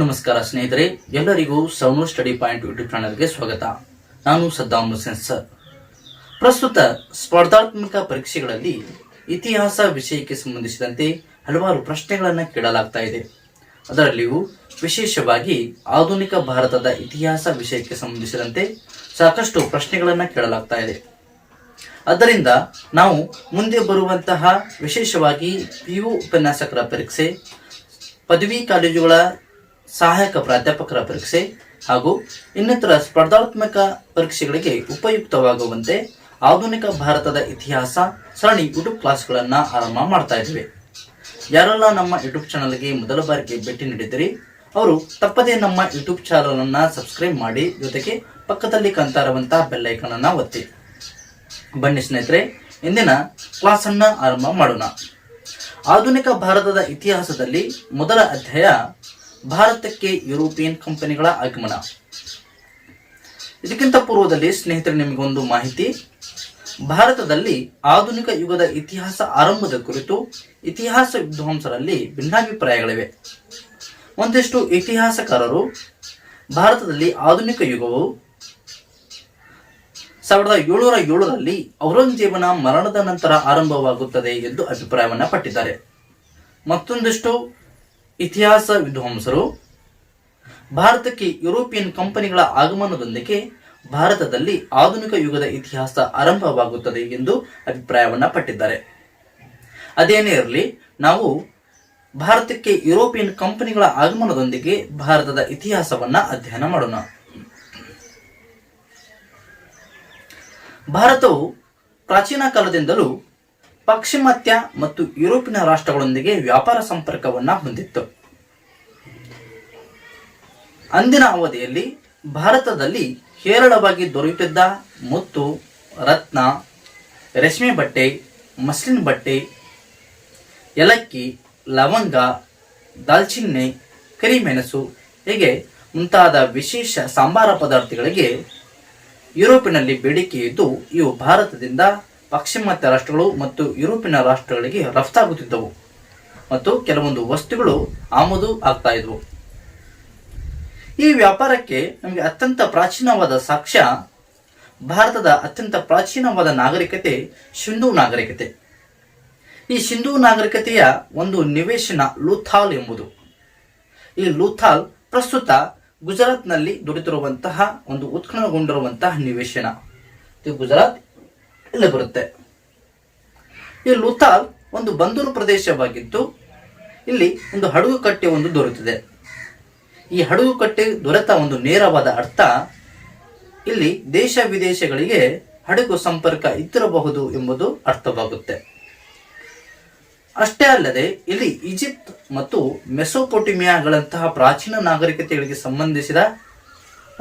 ನಮಸ್ಕಾರ ಸ್ನೇಹಿತರೆ, ಎಲ್ಲರಿಗೂ ಸೌನು ಸ್ಟಡಿ ಪಾಯಿಂಟ್ ಯೂಟ್ಯೂಬ್ ಚಾನಲ್ಗೆ ಸ್ವಾಗತ. ನಾನು ಸದ್ದಾಮ್ ಹುಸೇನ್ ಸರ್. ಪ್ರಸ್ತುತ ಸ್ಪರ್ಧಾತ್ಮಕ ಪರೀಕ್ಷೆಗಳಲ್ಲಿ ಇತಿಹಾಸ ವಿಷಯಕ್ಕೆ ಸಂಬಂಧಿಸಿದಂತೆ ಹಲವಾರು ಪ್ರಶ್ನೆಗಳನ್ನು ಕೇಳಲಾಗ್ತಾ ಇದೆ. ಅದರಲ್ಲಿಯೂ ವಿಶೇಷವಾಗಿ ಆಧುನಿಕ ಭಾರತದ ಇತಿಹಾಸ ವಿಷಯಕ್ಕೆ ಸಂಬಂಧಿಸಿದಂತೆ ಸಾಕಷ್ಟು ಪ್ರಶ್ನೆಗಳನ್ನು ಕೇಳಲಾಗ್ತಾ ಇದೆ. ಅದರಿಂದ ನಾವು ಮುಂದೆ ಬರುವಂತಹ ವಿಶೇಷವಾಗಿ ಪಿ ಯು ಉಪನ್ಯಾಸಕರ ಪರೀಕ್ಷೆ, ಪದವಿ ಕಾಲೇಜುಗಳ ಸಹಾಯಕ ಪ್ರಾಧ್ಯಾಪಕರ ಪರೀಕ್ಷೆ ಹಾಗೂ ಇನ್ನಿತರ ಸ್ಪರ್ಧಾತ್ಮಕ ಪರೀಕ್ಷೆಗಳಿಗೆ ಉಪಯುಕ್ತವಾಗುವಂತೆ ಆಧುನಿಕ ಭಾರತದ ಇತಿಹಾಸ ಸರಣಿ ಯೂಟ್ಯೂಬ್ ಕ್ಲಾಸ್ಗಳನ್ನು ಆರಂಭ ಮಾಡ್ತಾ ಇದ್ದೇವೆ. ಯಾರೆಲ್ಲ ನಮ್ಮ ಯೂಟ್ಯೂಬ್ ಚಾನಲ್ಗೆ ಮೊದಲ ಬಾರಿಗೆ ಭೇಟಿ ನೀಡಿದ್ದೀರಿ, ಅವರು ತಪ್ಪದೇ ನಮ್ಮ ಯೂಟ್ಯೂಬ್ ಚಾನಲ್ ಅನ್ನ ಸಬ್ಸ್ಕ್ರೈಬ್ ಮಾಡಿ, ಜೊತೆಗೆ ಪಕ್ಕದಲ್ಲಿ ಕಾಣ್ತಾ ಬೆಲ್ ಐಕಾನ್ ಅನ್ನ ಒತ್ತಿ. ಬನ್ನಿ ಸ್ನೇಹಿತರೆ, ಇಂದಿನ ಕ್ಲಾಸ್ ಅನ್ನ ಆರಂಭ ಮಾಡೋಣ. ಆಧುನಿಕ ಭಾರತದ ಇತಿಹಾಸದಲ್ಲಿ ಮೊದಲ ಅಧ್ಯಾಯ ಭಾರತಕ್ಕೆ ಯುರೋಪಿಯನ್ ಕಂಪನಿಗಳ ಆಗಮನ. ಇದಕ್ಕಿಂತ ಪೂರ್ವದಲ್ಲಿ ಸ್ನೇಹಿತರೆ, ನಿಮಗೊಂದು ಮಾಹಿತಿ. ಭಾರತದಲ್ಲಿ ಆಧುನಿಕ ಯುಗದ ಇತಿಹಾಸ ಆರಂಭದ ಕುರಿತು ಇತಿಹಾಸ ವಿದ್ವಾಂಸರಲ್ಲಿ ಭಿನ್ನಾಭಿಪ್ರಾಯಗಳಿವೆ. ಒಂದಿಷ್ಟು ಇತಿಹಾಸಕಾರರು, ಭಾರತದಲ್ಲಿ ಆಧುನಿಕ ಯುಗವು ಸಾವಿರದ ಏಳುನೂರ ಏಳರಲ್ಲಿ ಔರಂಗಜೇಬನ ಮರಣದ ನಂತರ ಆರಂಭವಾಗುತ್ತದೆ ಎಂದು ಅಭಿಪ್ರಾಯವನ್ನು ಪಟ್ಟಿದ್ದಾರೆ. ಮತ್ತೊಂದಿಷ್ಟು ಇತಿಹಾಸ ವಿದ್ವಾಂಸರು, ಭಾರತಕ್ಕೆ ಯುರೋಪಿಯನ್ ಕಂಪನಿಗಳ ಆಗಮನದೊಂದಿಗೆ ಭಾರತದಲ್ಲಿ ಆಧುನಿಕ ಯುಗದ ಇತಿಹಾಸ ಆರಂಭವಾಗುತ್ತದೆ ಎಂದು ಅಭಿಪ್ರಾಯವನ್ನ ಪಟ್ಟಿದ್ದಾರೆ. ಅದೇನೇ ಇರಲಿ, ನಾವು ಭಾರತಕ್ಕೆ ಯುರೋಪಿಯನ್ ಕಂಪನಿಗಳ ಆಗಮನದೊಂದಿಗೆ ಭಾರತದ ಇತಿಹಾಸವನ್ನ ಅಧ್ಯಯನ ಮಾಡೋಣ. ಭಾರತವು ಪ್ರಾಚೀನ ಕಾಲದಿಂದಲೂ ಪಾಶ್ಚಿಮಾತ್ಯ ಮತ್ತು ಯುರೋಪಿನ ರಾಷ್ಟ್ರಗಳೊಂದಿಗೆ ವ್ಯಾಪಾರ ಸಂಪರ್ಕವನ್ನ ಹೊಂದಿತ್ತು. ಅಂದಿನ ಅವಧಿಯಲ್ಲಿ ಭಾರತದಲ್ಲಿ ಹೇರಳವಾಗಿ ದೊರೆಯುತ್ತಿದ್ದ ಮುತ್ತು, ರತ್ನ, ರೇಷ್ಮೆ ಬಟ್ಟೆ, ಮಸ್ಲಿನ್ ಬಟ್ಟೆ, ಏಲಕ್ಕಿ, ಲವಂಗ, ದಾಲ್ಚಿನ್ನಿ, ಕರಿಮೆಣಸು ಹೀಗೆ ಮುಂತಾದ ವಿಶೇಷ ಸಾಂಬಾರ ಪದಾರ್ಥಗಳಿಗೆ ಯುರೋಪಿನಲ್ಲಿ ಬೇಡಿಕೆ ಇದ್ದು, ಇವು ಭಾರತದಿಂದ ಪಾಶ್ಚಿಮಾತ್ಯ ರಾಷ್ಟ್ರಗಳು ಮತ್ತು ಯುರೋಪಿನ ರಾಷ್ಟ್ರಗಳಿಗೆ ರಫ್ತಾಗುತ್ತಿದ್ದವು ಮತ್ತು ಕೆಲವೊಂದು ವಸ್ತುಗಳು ಆಮದು ಆಗ್ತಾ ಇದ್ವು. ಈ ವ್ಯಾಪಾರಕ್ಕೆ ನಮಗೆ ಅತ್ಯಂತ ಪ್ರಾಚೀನವಾದ ಸಾಕ್ಷ್ಯ ಭಾರತದ ಅತ್ಯಂತ ಪ್ರಾಚೀನವಾದ ನಾಗರಿಕತೆ ಸಿಂಧೂ ನಾಗರಿಕತೆ. ಈ ಸಿಂಧೂ ನಾಗರಿಕತೆಯ ಒಂದು ನಿವೇಶನ ಲೂಥಾಲ್ ಎಂಬುದು. ಈ ಲೂಥಾಲ್ ಪ್ರಸ್ತುತ ಗುಜರಾತ್ನಲ್ಲಿ ದುಡಿತಿರುವಂತಹ ಒಂದು ಉತ್ಖನಗೊಂಡಿರುವಂತಹ ನಿವೇಶನ. ಗುಜರಾತ್ ಇಲ್ಲಿ ಬರುತ್ತೆ. ಈ ಲುತಾಲ್ ಒಂದು ಬಂದೂರು ಪ್ರದೇಶವಾಗಿದ್ದು, ಇಲ್ಲಿ ಒಂದು ಹಡಗು ಕಟ್ಟೆ ಒಂದು ದೊರೆತಿದೆ. ಈ ಹಡಗು ಕಟ್ಟೆ ದೊರೆತ ಒಂದು ನೇರವಾದ ಅರ್ಥ, ಇಲ್ಲಿ ದೇಶ ವಿದೇಶಗಳಿಗೆ ಹಡಗು ಸಂಪರ್ಕ ಇದ್ದಿರಬಹುದು ಎಂಬುದು ಅರ್ಥವಾಗುತ್ತೆ. ಅಷ್ಟೇ ಅಲ್ಲದೆ, ಇಲ್ಲಿ ಈಜಿಪ್ಟ್ ಮತ್ತು ಮೆಸೋಪೊಟಿಮಿಯಾಗಳಂತಹ ಪ್ರಾಚೀನ ನಾಗರಿಕತೆಗಳಿಗೆ ಸಂಬಂಧಿಸಿದ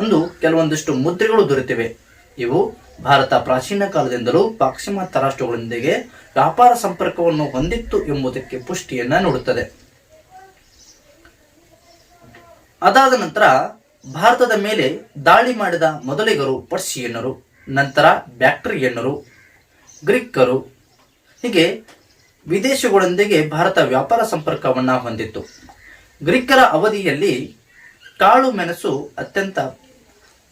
ಒಂದು ಕೆಲವೊಂದಿಷ್ಟು ಮುದ್ರೆಗಳು ದೊರೆತಿವೆ. ಇವು ಭಾರತ ಪ್ರಾಚೀನ ಕಾಲದಿಂದಲೂ ಪಾಶ್ಚಿಮಾತ್ಯ ರಾಷ್ಟ್ರಗಳೊಂದಿಗೆ ವ್ಯಾಪಾರ ಸಂಪರ್ಕವನ್ನು ಹೊಂದಿತ್ತು ಎಂಬುದಕ್ಕೆ ಪುಷ್ಟಿಯನ್ನ ನೋಡುತ್ತದೆ. ಅದಾದ ನಂತರ ಭಾರತದ ಮೇಲೆ ದಾಳಿ ಮಾಡಿದ ಮೊದಲಿಗರು ಪರ್ಷಿಯನ್ನರು, ನಂತರ ಬ್ಯಾಕ್ಟರಿಯನ್ನರು, ಗ್ರೀಕರು, ಹೀಗೆ ವಿದೇಶಗಳೊಂದಿಗೆ ಭಾರತ ವ್ಯಾಪಾರ ಸಂಪರ್ಕವನ್ನು ಹೊಂದಿತ್ತು. ಗ್ರೀಕರ ಅವಧಿಯಲ್ಲಿ ಕಾಳು ಮೆಣಸು ಅತ್ಯಂತ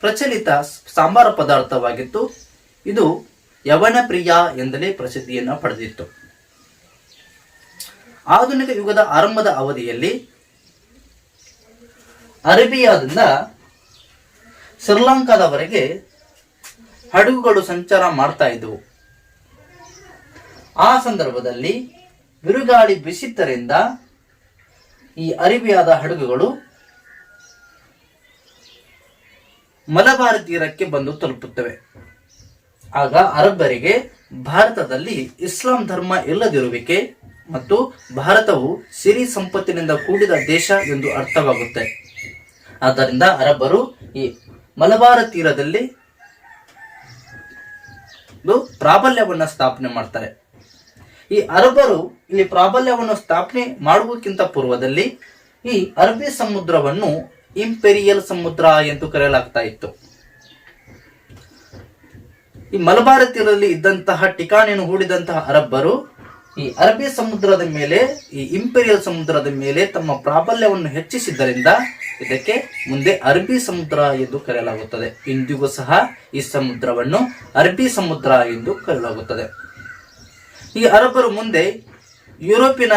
ಪ್ರಚಲಿತ ಸಾಂಬಾರ ಪದಾರ್ಥವಾಗಿತ್ತು. ಇದು ಯವನ ಪ್ರಿಯ ಎಂದಲೇ ಪ್ರಸಿದ್ಧಿಯನ್ನು ಪಡೆದಿತ್ತು. ಆಧುನಿಕ ಯುಗದ ಆರಂಭದ ಅವಧಿಯಲ್ಲಿ ಅರೇಬಿಯಾದಿಂದ ಶ್ರೀಲಂಕಾದವರೆಗೆ ಹಡಗುಗಳು ಸಂಚಾರ ಮಾಡ್ತಾ ಇದ್ದವು. ಆ ಸಂದರ್ಭದಲ್ಲಿ ಬಿರುಗಾಳಿ ಬಿಸಿದ್ದರಿಂದ ಈ ಅರೇಬಿಯಾದ ಹಡಗುಗಳು ಮಲಬಾರ್ ತೀರಕ್ಕೆ ಬಂದು ತಲುಪುತ್ತವೆ. ಆಗ ಅರಬ್ಬರಿಗೆ ಭಾರತದಲ್ಲಿ ಇಸ್ಲಾಂ ಧರ್ಮ ಇಲ್ಲದಿರುವಿಕೆ ಮತ್ತು ಭಾರತವು ಸಿರಿ ಸಂಪತ್ತಿನಿಂದ ಕೂಡಿದ ದೇಶ ಎಂದು ಅರ್ಥವಾಗುತ್ತೆ. ಆದ್ದರಿಂದ ಅರಬ್ಬರು ಈ ಮಲಬಾರ ತೀರದಲ್ಲಿ ಪ್ರಾಬಲ್ಯವನ್ನು ಸ್ಥಾಪನೆ ಮಾಡ್ತಾರೆ. ಈ ಅರಬ್ಬರು ಇಲ್ಲಿ ಪ್ರಾಬಲ್ಯವನ್ನು ಸ್ಥಾಪನೆ ಮಾಡುವುದಕ್ಕಿಂತ ಪೂರ್ವದಲ್ಲಿ ಈ ಅರಬ್ಬಿ ಸಮುದ್ರವನ್ನು ಇಂಪೆರಿಯಲ್ ಸಮುದ್ರ ಎಂದು ಕರೆಯಲಾಗ್ತಾ ಇತ್ತು. ಈ ಮಲಬಾರ ತೀರದಲ್ಲಿ ಇದ್ದಂತಹ, ಟಿಕಾಣಿಯನ್ನು ಹೂಡಿದಂತಹ ಅರಬ್ಬರು ಈ ಅರಬ್ಬಿ ಸಮುದ್ರದ ಮೇಲೆ, ಈ ಇಂಪೀರಿಯಲ್ ಸಮುದ್ರದ ಮೇಲೆ ತಮ್ಮ ಪ್ರಾಬಲ್ಯವನ್ನು ಹೆಚ್ಚಿಸಿದ್ದರಿಂದ ಇದಕ್ಕೆ ಮುಂದೆ ಅರಬ್ಬಿ ಸಮುದ್ರ ಎಂದು ಕರೆಯಲಾಗುತ್ತದೆ. ಇಂದಿಗೂ ಸಹ ಈ ಸಮುದ್ರವನ್ನು ಅರಬ್ಬಿ ಸಮುದ್ರ ಎಂದು ಕರೆಯಲಾಗುತ್ತದೆ. ಈ ಅರಬ್ಬರು ಮುಂದೆ ಯುರೋಪಿನ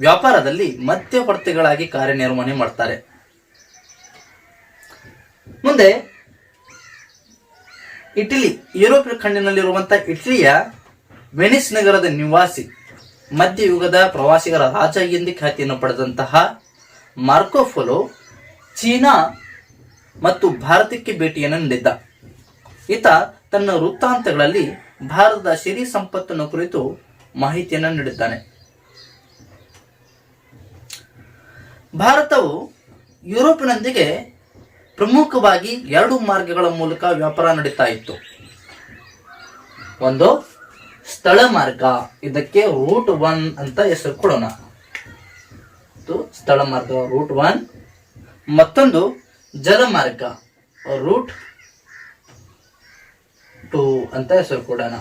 ವ್ಯಾಪಾರದಲ್ಲಿ ಮಧ್ಯವರ್ತಿಗಳಾಗಿ ಕಾರ್ಯನಿರ್ವಹಣೆ ಮಾಡ್ತಾರೆ. ಮುಂದೆ, ಇಟಲಿ ಯುರೋಪ್ ಖಂಡಿನಲ್ಲಿರುವಂತಹ ಇಟಲಿಯ ವೆನಿಸ್ ನಗರದ ನಿವಾಸಿ, ಮಧ್ಯಯುಗದ ಪ್ರವಾಸಿಗರ ರಾಜ ಎಂದು ಖ್ಯಾತಿಯನ್ನು ಪಡೆದಂತಹ ಮಾರ್ಕೋಫೋಲೋ ಚೀನಾ ಮತ್ತು ಭಾರತಕ್ಕೆ ಭೇಟಿಯನ್ನು ನೀಡಿದ್ದ. ಈತ ತನ್ನ ವೃತ್ತಾಂತಗಳಲ್ಲಿ ಭಾರತದ ಸಿರಿ ಸಂಪತ್ತನ್ನು ಕುರಿತು ಮಾಹಿತಿಯನ್ನು ನೀಡಿದ್ದಾನೆ. ಭಾರತವು ಯುರೋಪಿನೊಂದಿಗೆ ಪ್ರಮುಖವಾಗಿ ಎರಡು ಮಾರ್ಗಗಳ ಮೂಲಕ ವ್ಯಾಪಾರ ನಡೀತಾ ಇತ್ತು. ಒಂದು, ಸ್ಥಳ ಮಾರ್ಗ. ಇದಕ್ಕೆ ರೂಟ್ ಒನ್ ಅಂತ ಹೆಸರು ಕೊಡೋಣ. ಸ್ಥಳ ಮಾರ್ಗ, ರೂಟ್ ಒನ್. ಮತ್ತೊಂದು ಜಲಮಾರ್ಗ ರೂಟ್ ಟು ಅಂತ ಹೆಸರು ಕೊಡೋಣ.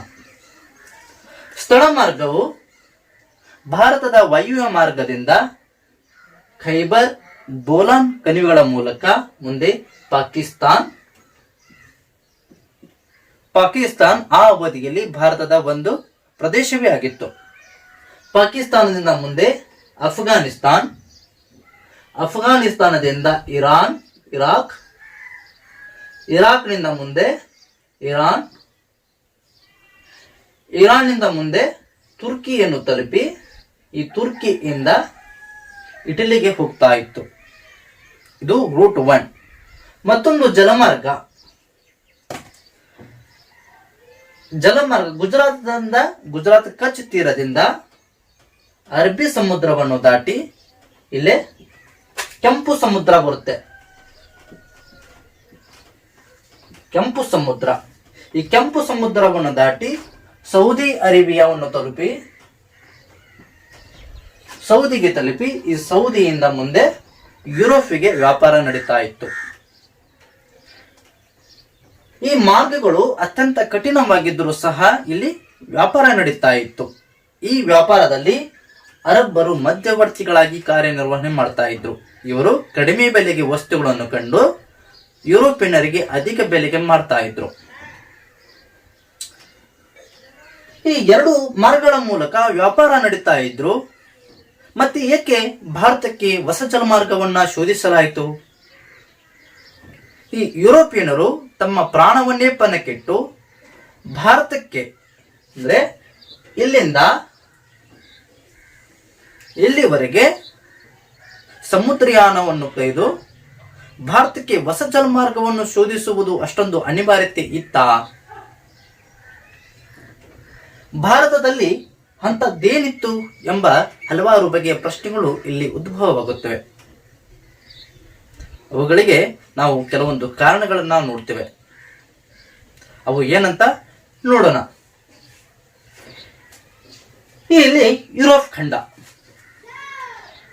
ಸ್ಥಳ ಮಾರ್ಗವು ಭಾರತದ ವಾಯುವ್ಯ ಮಾರ್ಗದಿಂದ ಖೈಬರ್ ಬೋಲಾನ್ ಕಣಿವೆಗಳ ಮೂಲಕ ಮುಂದೆ ಪಾಕಿಸ್ತಾನ್. ಪಾಕಿಸ್ತಾನ್ ಆ ಅವಧಿಯಲ್ಲಿ ಭಾರತದ ಒಂದು ಪ್ರದೇಶವೇ ಆಗಿತ್ತು. ಪಾಕಿಸ್ತಾನದಿಂದ ಮುಂದೆ ಅಫ್ಘಾನಿಸ್ತಾನ್, ಅಫ್ಘಾನಿಸ್ತಾನದಿಂದ ಇರಾನ್, ಇರಾಕ್, ಇರಾಕ್ನಿಂದ ಮುಂದೆ ಇರಾನ್, ಇರಾನ್ನಿಂದ ಮುಂದೆ ತುರ್ಕಿಯನ್ನು ತಲುಪಿ ಈ ತುರ್ಕಿಯಿಂದ ಇಟಲಿಗೆ ಹೋಗ್ತಾ ಇತ್ತು. ಇದು ರೂಟ್ ಒನ್ ಮತ್ತೊಂದು ಜಲಮಾರ್ಗ. ಜಲಮಾರ್ಗ ಗುಜರಾತ್ದಿಂದ ಗುಜರಾತ್ ಕಚ್ ತೀರದಿಂದ ಅರಬ್ಬಿ ಸಮುದ್ರವನ್ನು ದಾಟಿ ಇಲ್ಲೇ ಕೆಂಪು ಸಮುದ್ರ ಬರುತ್ತೆ. ಕೆಂಪು ಸಮುದ್ರ. ಈ ಕೆಂಪು ಸಮುದ್ರವನ್ನು ದಾಟಿ ಸೌದಿ ಅರೇಬಿಯಾವನ್ನು ತಲುಪಿ, ಸೌದಿಗೆ ತಲುಪಿ ಈ ಸೌದಿಯಿಂದ ಮುಂದೆ ಯುರೋಪಿಗೆ ವ್ಯಾಪಾರ ನಡೀತಾ ಇತ್ತು. ಈ ಮಾರ್ಗಗಳು ಅತ್ಯಂತ ಕಠಿಣವಾಗಿದ್ದರೂ ಸಹ ಇಲ್ಲಿ ವ್ಯಾಪಾರ ನಡೀತಾ ಇತ್ತು. ಈ ವ್ಯಾಪಾರದಲ್ಲಿ ಅರಬ್ಬರು ಮಧ್ಯವರ್ತಿಗಳಾಗಿ ಕಾರ್ಯನಿರ್ವಹಣೆ ಮಾಡ್ತಾ ಇದ್ರು. ಇವರು ಕಡಿಮೆ ಬೆಲೆಗೆ ವಸ್ತುಗಳನ್ನು ಕಂಡು ಯುರೋಪಿಯನ್ನರಿಗೆ ಅಧಿಕ ಬೆಲೆಗೆ ಮಾರ್ತಾ ಇದ್ರು. ಈ ಎರಡು ಮಾರ್ಗಗಳ ಮೂಲಕ ವ್ಯಾಪಾರ ನಡೀತಾ ಇದ್ರು. ಮತ್ತೆ ಏಕೆ ಭಾರತಕ್ಕೆ ಹೊಸ ಜಲಮಾರ್ಗವನ್ನ ಶೋಧಿಸಲಾಯಿತು? ಈ ಯುರೋಪಿಯನರು ತಮ್ಮ ಪ್ರಾಣವನ್ನೇ ಪಣಕ್ಕಿಟ್ಟು ಭಾರತಕ್ಕೆ, ಅಂದ್ರೆ ಇಲ್ಲಿಂದ ಇಲ್ಲಿವರೆಗೆ ಸಮುದ್ರಯಾನವನ್ನು ಕೈದು ಭಾರತಕ್ಕೆ ಹೊಸ ಜಲಮಾರ್ಗವನ್ನು ಶೋಧಿಸುವುದು ಅಷ್ಟೊಂದು ಅನಿವಾರ್ಯತೆ ಇತ್ತ? ಭಾರತದಲ್ಲಿ ಅಂಥದ್ದೇನಿತ್ತು ಎಂಬ ಹಲವಾರು ಬಗೆಯ ಪ್ರಶ್ನೆಗಳು ಇಲ್ಲಿ ಉದ್ಭವವಾಗುತ್ತವೆ. ಅವುಗಳಿಗೆ ನಾವು ಕೆಲವೊಂದು ಕಾರಣಗಳನ್ನ ನೋಡ್ತೇವೆ. ಅವು ಏನಂತ ನೋಡೋಣ. ಇಲ್ಲಿ ಯುರೋಪ್ ಖಂಡ.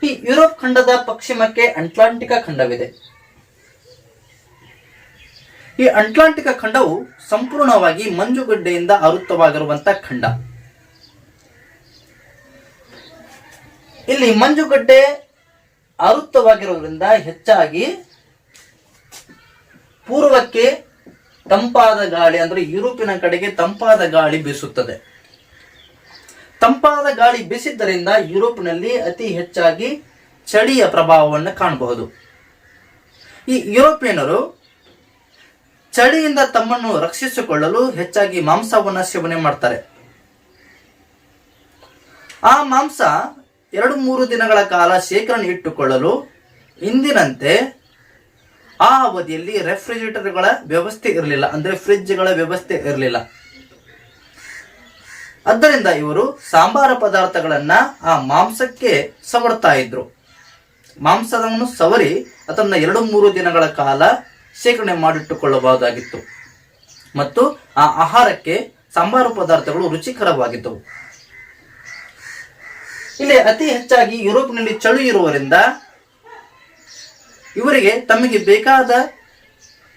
ಈ ಯುರೋಪ್ ಖಂಡದ ಪಶ್ಚಿಮಕ್ಕೆ ಅಂಟ್ಲಾಂಟಿಕ ಖಂಡವಿದೆ. ಈ ಅಂಟ್ಲಾಂಟಿಕ ಖಂಡವು ಸಂಪೂರ್ಣವಾಗಿ ಮಂಜುಗಡ್ಡೆಯಿಂದ ಆವೃತ್ತವಾಗಿರುವಂತಹ ಖಂಡ. ಇಲ್ಲಿ ಮಂಜುಗಡ್ಡೆ ಆವೃತ್ತವಾಗಿರೋದ್ರಿಂದ ಹೆಚ್ಚಾಗಿ ಪೂರ್ವಕ್ಕೆ ತಂಪಾದ ಗಾಳಿ, ಅಂದ್ರೆ ಯುರೋಪಿನ ಕಡೆಗೆ ತಂಪಾದ ಗಾಳಿ ಬೀಸುತ್ತದೆ. ತಂಪಾದ ಗಾಳಿ ಬೀಸಿದ್ದರಿಂದ ಯುರೋಪ್ನಲ್ಲಿ ಅತಿ ಹೆಚ್ಚಾಗಿ ಚಳಿಯ ಪ್ರಭಾವವನ್ನು ಕಾಣಬಹುದು. ಈ ಯುರೋಪಿಯನರು ಚಳಿಯಿಂದ ತಮ್ಮನ್ನು ರಕ್ಷಿಸಿಕೊಳ್ಳಲು ಹೆಚ್ಚಾಗಿ ಮಾಂಸವನ್ನು ಸೇವನೆ ಮಾಡ್ತಾರೆ. ಆ ಮಾಂಸ ಎರಡು ಮೂರು ದಿನಗಳ ಕಾಲ ಶೇಖರಣೆ ಇಟ್ಟುಕೊಳ್ಳಲು ಇಂದಿನಂತೆ ಆ ಅವಧಿಯಲ್ಲಿ ರೆಫ್ರಿಜರೇಟರ್ಗಳ ವ್ಯವಸ್ಥೆ ಇರಲಿಲ್ಲ. ಅಂದ್ರೆ ಫ್ರಿಜ್ಗಳ ವ್ಯವಸ್ಥೆ ಇರಲಿಲ್ಲ. ಆದ್ದರಿಂದ ಇವರು ಸಾಂಬಾರ ಪದಾರ್ಥಗಳನ್ನ ಆ ಮಾಂಸಕ್ಕೆ ಸವರ್ತಾ ಇದ್ರು. ಮಾಂಸವನ್ನು ಸವರಿ ಅದನ್ನು ಎರಡು ಮೂರು ದಿನಗಳ ಕಾಲ ಶೇಖರಣೆ ಮಾಡಿಟ್ಟುಕೊಳ್ಳಬಹುದಾಗಿತ್ತು. ಮತ್ತು ಆ ಆಹಾರಕ್ಕೆ ಸಾಂಬಾರು ಪದಾರ್ಥಗಳು ರುಚಿಕರವಾಗಿದ್ದವು. ಇಲ್ಲಿ ಅತಿ ಹೆಚ್ಚಾಗಿ ಯುರೋಪ್ನಲ್ಲಿ ಚಳಿ ಇರುವುದರಿಂದ ಇವರಿಗೆ ತಮಗೆ ಬೇಕಾದ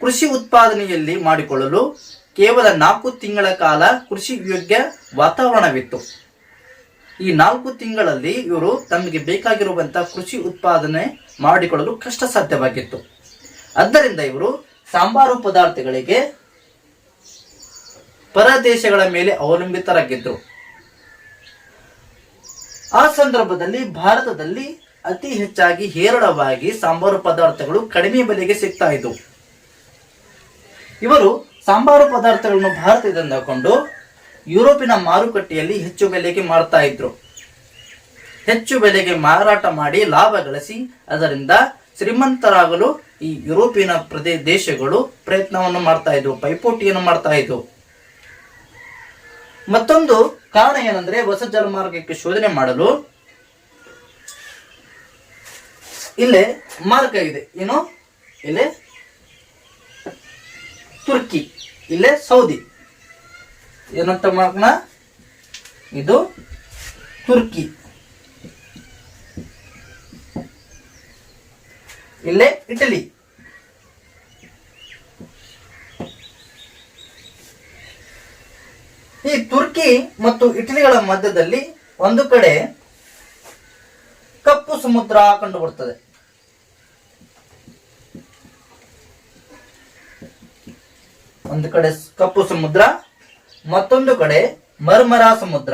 ಕೃಷಿ ಉತ್ಪಾದನೆಯಲ್ಲಿ ಮಾಡಿಕೊಳ್ಳಲು ಕೇವಲ ನಾಲ್ಕು ತಿಂಗಳ ಕಾಲ ಕೃಷಿ ಯೋಗ್ಯ ವಾತಾವರಣವಿತ್ತು. ಈ ನಾಲ್ಕು ತಿಂಗಳಲ್ಲಿ ಇವರು ತಮಗೆ ಬೇಕಾಗಿರುವಂತಹ ಕೃಷಿ ಉತ್ಪಾದನೆ ಮಾಡಿಕೊಳ್ಳಲು ಕಷ್ಟ ಸಾಧ್ಯವಾಗಿತ್ತು ಆದ್ದರಿಂದ ಇವರು ಸಾಂಬಾರು ಪದಾರ್ಥಗಳಿಗೆ ಪರದೇಶಗಳ ಮೇಲೆ ಅವಲಂಬಿತರಾಗಿದ್ದರು ಆ ಸಂದರ್ಭದಲ್ಲಿ ಭಾರತದಲ್ಲಿ ಅತಿ ಹೆಚ್ಚಾಗಿ ಹೇರಳವಾಗಿ ಸಾಂಬಾರು ಪದಾರ್ಥಗಳು ಕಡಿಮೆ ಬೆಲೆಗೆ ಸಿಗ್ತಾ ಇದ್ದವು ಇವರು ಸಾಂಬಾರು ಪದಾರ್ಥಗಳನ್ನು ಭಾರತದಿಂದ ಕೊಂಡು ಯುರೋಪಿನ ಮಾರುಕಟ್ಟೆಯಲ್ಲಿ ಹೆಚ್ಚು ಬೆಲೆಗೆ ಮಾರ್ತಾ ಇದ್ರು. ಹೆಚ್ಚು ಬೆಲೆಗೆ ಮಾರಾಟ ಮಾಡಿ ಲಾಭ ಗಳಿಸಿ ಅದರಿಂದ ಶ್ರೀಮಂತರಾಗಲು ಈ ಯುರೋಪಿನ ಪ್ರದೇ ದೇಶಗಳು ಪ್ರಯತ್ನವನ್ನು ಮಾಡ್ತಾ ಇದ್ವು, ಪೈಪೋಟಿಯನ್ನು ಮಾಡ್ತಾ ಇದ್ವು. ಮತ್ತೊಂದು ಕಾರಣ ಏನಂದ್ರೆ ಹೊಸ ಜಲಮಾರ್ಗಕ್ಕೆ ಶೋಧನೆ ಮಾಡಲು ಇಲ್ಲೇ ಮಾರ್ಗ ಇದೆ. ಏನು? ಇಲ್ಲೇ ತುರ್ಕಿ, ಇಲ್ಲೇ ಸೌದಿ. ಏನಂತ ಮಾರ್ಕ್ನ ಇದು ತುರ್ಕಿ. ಇಲ್ಲೇ ಇಟಲಿ. ಈ ತುರ್ಕಿ ಮತ್ತು ಇಟಲಿಗಳ ಮಧ್ಯದಲ್ಲಿ ಒಂದು ಕಡೆ ಕಪ್ಪು ಸಮುದ್ರ ಕಂಡುಬರುತ್ತದೆ. ಒಂದು ಕಡೆ ಕಪ್ಪು ಸಮುದ್ರ, ಮತ್ತೊಂದು ಕಡೆ ಮರ್ಮರ ಸಮುದ್ರ.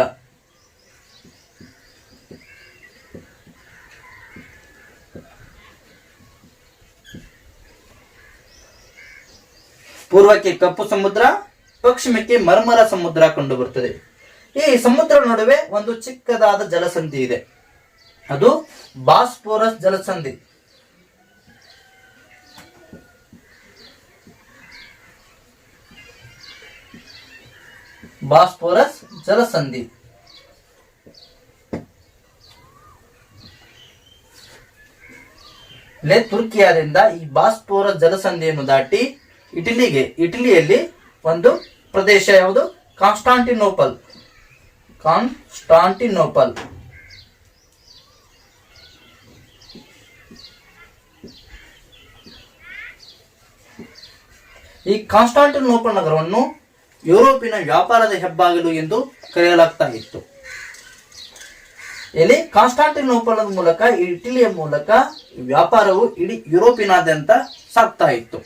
ಪೂರ್ವಕ್ಕೆ ಕಪ್ಪು ಸಮುದ್ರ ಪಶ್ಚಿಮಕ್ಕೆ ಮರ್ಮರ ಸಮುದ್ರ ಕಂಡು ಬರುತ್ತದೆ ಈ ಸಮುದ್ರ ನಡುವೆ ಒಂದು ಚಿಕ್ಕದಾದ ಜಲಸಂಧಿ ಇದೆ. ಅದು ಬಾಸ್ಪೋರಸ್ ಜಲಸಂಧಿ. ಬಾಸ್ಪೋರಸ್ ಜಲಸಂಧಿ. ಲೇ ತುರ್ಕಿಯಾದಿಂದ ಈ ಬಾಸ್ಫೋರಸ್ ಜಲಸಂಧಿಯನ್ನು ದಾಟಿ ಇಟಲಿಗೆ, ಇಟಲಿಯಲ್ಲಿ ಒಂದು ಪ್ರದೇಶ ಯಾವುದು? ಕಾನ್ಸ್ಟಾಂಟಿನೋಪಲ್. ಕಾನ್ಸ್ಟಾಂಟಿನೋಪಲ್. ಈ ಕಾನ್ಸ್ಟಾಂಟಿನೋಪಲ್ ನಗರವನ್ನು ಯುರೋಪಿನ ವ್ಯಾಪಾರದ ಹೆಬ್ಬಾಗಿಲು ಎಂದು ಕರೆಯಲಾಗ್ತಾ ಇತ್ತು ಇಲ್ಲಿ ಕಾನ್ಸ್ಟಾಂಟಿನೋಪಲ್ ಮೂಲಕ, ಇಟಲಿಯ ಮೂಲಕ ವ್ಯಾಪಾರವು ಇಡೀ ಯುರೋಪಿನಾದ್ಯಂತ ಸಾಗ್ತಾ ಇತ್ತು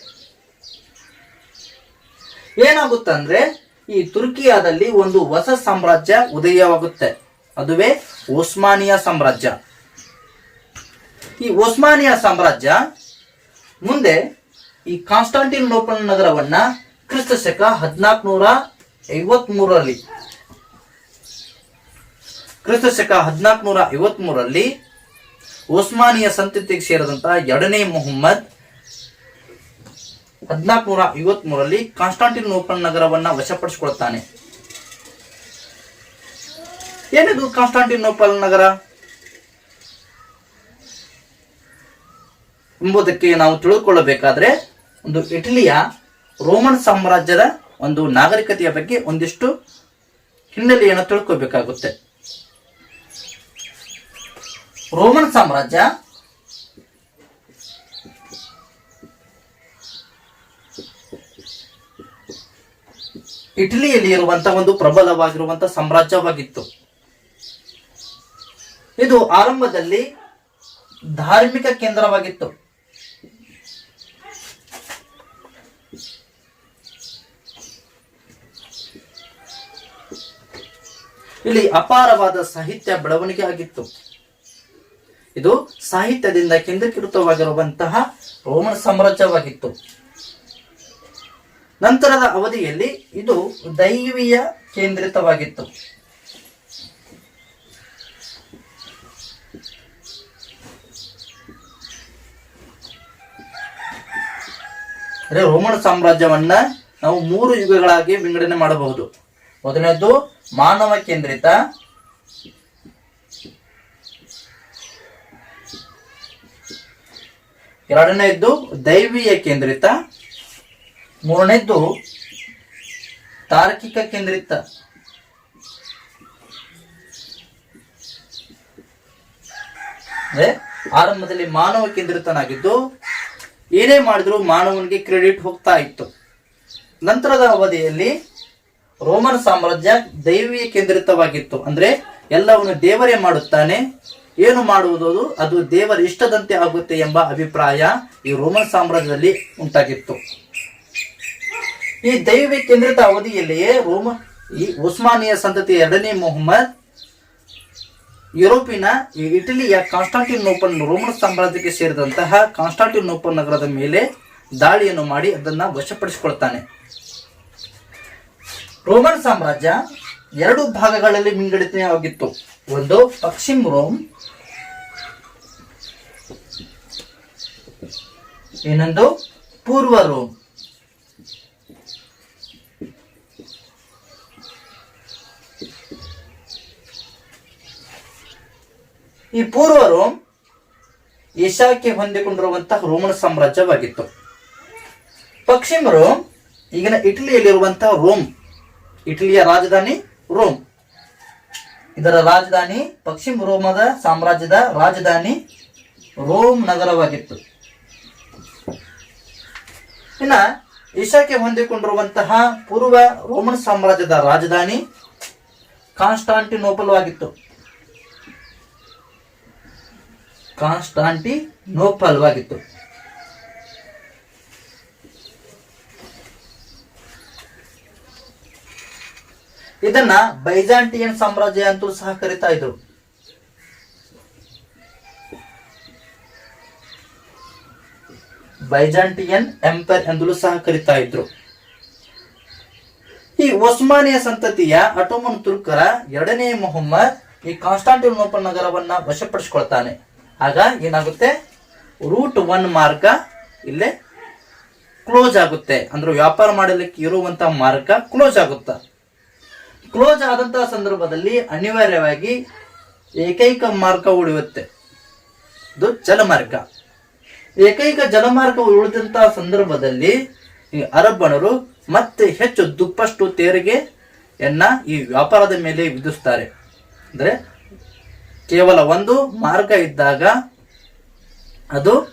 ಏನಾಗುತ್ತಂದ್ರೆ ಈ ತುರ್ಕಿಯಾದಲ್ಲಿ ಒಂದು ಹೊಸ ಸಾಮ್ರಾಜ್ಯ ಉದಯವಾಗುತ್ತೆ. ಅದುವೇ ಒಸ್ಮಾನಿಯಾ ಸಾಮ್ರಾಜ್ಯ. ಈ ಒಸ್ಮಾನಿಯಾ ಸಾಮ್ರಾಜ್ಯ ಮುಂದೆ ಈ ಕಾನ್ಸ್ಟಾಂಟಿನೋಪಲ್ ನಗರವನ್ನ ಕ್ರಿಸ್ತ ಶಕ ಹದಿನಾಲ್ಕುನೂರ ಐವತ್ ಮೂರರಲ್ಲಿ ಕ್ರಿಸ್ತ ಶಕ ಹದಿನಾಲ್ಕುನೂರ ಐವತ್ ಮೂರರಲ್ಲಿ ಓಸ್ಮಾನಿಯ ಸಂತತಿಗೆ ಸೇರಿದಂತಹ ಎರಡನೇ ಮೊಹಮ್ಮದ್ ಹದಿನಾಲ್ಕುನೂರ ಐವತ್ ಮೂರರಲ್ಲಿ ಕಾನ್ಸ್ಟಾಂಟಿನೋಪಲ್ ನಗರವನ್ನ ವಶಪಡಿಸಿಕೊಳ್ತಾನೆ. ಏನಿದು ಕಾನ್ಸ್ಟಾಂಟಿನೋಪಲ್ ನಗರ? ಎಂಬುದಕ್ಕೆ ನಾವು ತಿಳಿದುಕೊಳ್ಳಬೇಕಾದ್ರೆ ಒಂದು ಇಟಲಿಯ ರೋಮನ್ ಸಾಮ್ರಾಜ್ಯದ ಒಂದು ನಾಗರಿಕತೆಯ ಬಗ್ಗೆ ಒಂದಿಷ್ಟು ಹಿನ್ನೆಲೆಯನ್ನು ತಿಳ್ಕೋಬೇಕಾಗುತ್ತೆ. ರೋಮನ್ ಸಾಮ್ರಾಜ್ಯ ಇಟಲಿಯಲ್ಲಿ ಇರುವಂತಹ ಒಂದು ಪ್ರಬಲವಾಗಿರುವಂತಹ ಸಾಮ್ರಾಜ್ಯವಾಗಿತ್ತು. ಇದು ಆರಂಭದಲ್ಲಿ ಧಾರ್ಮಿಕ ಕೇಂದ್ರವಾಗಿತ್ತು. ಇಲ್ಲಿ ಅಪಾರವಾದ ಸಾಹಿತ್ಯ ಬೆಳವಣಿಗೆ ಆಗಿತ್ತು. ಇದು ಸಾಹಿತ್ಯದಿಂದ ಕೇಂದ್ರೀಕೃತವಾಗಿರುವಂತಹ ರೋಮನ್ ಸಾಮ್ರಾಜ್ಯವಾಗಿತ್ತು. ನಂತರದ ಅವಧಿಯಲ್ಲಿ ಇದು ದೈವೀಯ ಕೇಂದ್ರಿತವಾಗಿತ್ತು. ಅಂದ್ರೆ ರೋಮನ್ ಸಾಮ್ರಾಜ್ಯವನ್ನ ನಾವು ಮೂರು ಯುಗಗಳಾಗಿ ವಿಂಗಡಣೆ ಮಾಡಬಹುದು. ಮೊದಲನೇದು ಮಾನವ ಕೇಂದ್ರಿತ, ಎರಡನೇದ್ದು ದೈವೀಯ ಕೇಂದ್ರಿತ ಮೂರನೇದ್ದು ತಾರ್ಕಿಕ ಕೇಂದ್ರಿತ. ಆರಂಭದಲ್ಲಿ ಮಾನವ ಕೇಂದ್ರಿತನಾಗಿದ್ದು, ಏನೇ ಮಾಡಿದ್ರು ಮಾನವನಿಗೆ ಕ್ರೆಡಿಟ್ ಹೋಗ್ತಾ ಇತ್ತು. ನಂತರದ ಅವಧಿಯಲ್ಲಿ ರೋಮನ್ ಸಾಮ್ರಾಜ್ಯ ದೈವೀಯ ಕೇಂದ್ರಿತವಾಗಿತ್ತು. ಅಂದ್ರೆ ಎಲ್ಲವನ್ನು ದೇವರೇ ಮಾಡುತ್ತಾನೆ. ಏನು ಮಾಡುವುದು? ಅದು ದೇವರ ಇಷ್ಟದಂತೆ ಆಗುತ್ತೆ ಎಂಬ ಅಭಿಪ್ರಾಯ ಈ ರೋಮನ್ ಸಾಮ್ರಾಜ್ಯದಲ್ಲಿ ಉಂಟಾಗಿತ್ತು. ಈ ದೈವ ಕೇಂದ್ರಿತ ಅವಧಿಯಲ್ಲಿಯೇ ರೋಮ, ಈ ಉಸ್ಮಾನಿಯ ಸಂತತಿ ಎರಡನೇ ಮೊಹಮ್ಮದ್, ಯುರೋಪಿನ ಇಟಲಿಯ ಕಾನ್ಸ್ಟಾಂಟಿನೋಪಲ್ ರೋಮನ್ ಸಾಮ್ರಾಜ್ಯಕ್ಕೆ ಸೇರಿದಂತಹ ಕಾನ್ಸ್ಟಾಂಟಿನೋಪಲ್ ನಗರದ ಮೇಲೆ ದಾಳಿಯನ್ನು ಮಾಡಿ ಅದನ್ನ ವಶಪಡಿಸಿಕೊಳ್ತಾನೆ. ರೋಮನ್ ಸಾಮ್ರಾಜ್ಯ ಎರಡು ಭಾಗಗಳಲ್ಲಿ ವಿಂಗಡಿತವಾಗಿತ್ತು ಒಂದು ಪಶ್ಚಿಮ ರೋಮ್, ಇನ್ನೊಂದು ಪೂರ್ವ ರೋಮ್. ಈ ಪೂರ್ವರು ಏಷ್ಯಾಕ್ಕೆ ಹೊಂದಿಕೊಂಡಿರುವಂತಹ ರೋಮನ್ ಸಾಮ್ರಾಜ್ಯವಾಗಿತ್ತು. ಪಶ್ಚಿಮರು ಈಗಿನ ಇಟಲಿಯಲ್ಲಿರುವಂತಹ ರೋಮ್, ಇಟಲಿಯ ರಾಜಧಾನಿ ರೋಮ್. ಇದರ ರಾಜಧಾನಿ ಪಶ್ಚಿಮ ರೋಮದ ಸಾಮ್ರಾಜ್ಯದ ರಾಜಧಾನಿ ರೋಮ್ ನಗರವಾಗಿತ್ತು. ಇನ್ನ ಏಷ್ಯಾಕ್ಕೆ ಹೊಂದಿಕೊಂಡಿರುವಂತಹ ಪೂರ್ವ ರೋಮನ್ ಸಾಮ್ರಾಜ್ಯದ ರಾಜಧಾನಿ ಕಾನ್ಸ್ಟಾಂಟಿನೋಪಲ್ ಆಗಿತ್ತು. ಕಾನ್ಸ್ಟಾಂಟಿನೋಪಲ್ ವಾಗಿತ್ತು ಇದನ್ನ ಬೈಜಾಂಟಿಯನ್ ಸಾಮ್ರಾಜ್ಯ ಅಂತೂ ಸಹ ಕರಿತಾ ಇದ್ರು. ಬೈಜಾಂಟಿಯನ್ ಎಂಪೈರ್ ಎಂದಲೂ ಸಹ ಕರಿತಾ ಇದ್ರು. ಈ ಒಸ್ಮಾನಿಯ ಸಂತತಿಯ ಅಟೋಮನ್ ತುರ್ಕರ ಎರಡನೇ ಮೊಹಮ್ಮದ್ ಈ ಕಾನ್ಸ್ಟಾಂಟಿನೋಪಲ್ ನಗರವನ್ನ ವಶಪಡಿಸಿಕೊಳ್ತಾನೆ. ಆಗ ಏನಾಗುತ್ತೆ? ರೂಟ್ ಒನ್ ಮಾರ್ಗ ಇಲ್ಲೇ ಕ್ಲೋಸ್ ಆಗುತ್ತೆ. ಅಂದ್ರೆ ವ್ಯಾಪಾರ ಮಾಡಲಿಕ್ಕೆ ಇರುವಂತಹ ಮಾರ್ಗ ಕ್ಲೋಸ್ ಆಗುತ್ತೆ. ಕ್ಲೋಸ್ ಆದಂತಹ ಸಂದರ್ಭದಲ್ಲಿ ಅನಿವಾರ್ಯವಾಗಿ ಏಕೈಕ ಮಾರ್ಗ ಉಳಿಯುತ್ತೆ. ಇದು ಜಲಮಾರ್ಗ. ಏಕೈಕ ಜಲಮಾರ್ಗ ಉಳಿದಂತಹ ಸಂದರ್ಭದಲ್ಲಿ ಈ ಅರಬ್ಬನರು ಮತ್ತೆ ಹೆಚ್ಚು ದುಪ್ಪಷ್ಟು ತೆರಿಗೆಯನ್ನ ಈ ವ್ಯಾಪಾರದ ಮೇಲೆ ವಿಧಿಸ್ತಾರೆ. ಅಂದ್ರೆ ಕೇವಲ ಒಂದು ಮಾರ್ಗ ಇದ್ದಾಗ ಅದು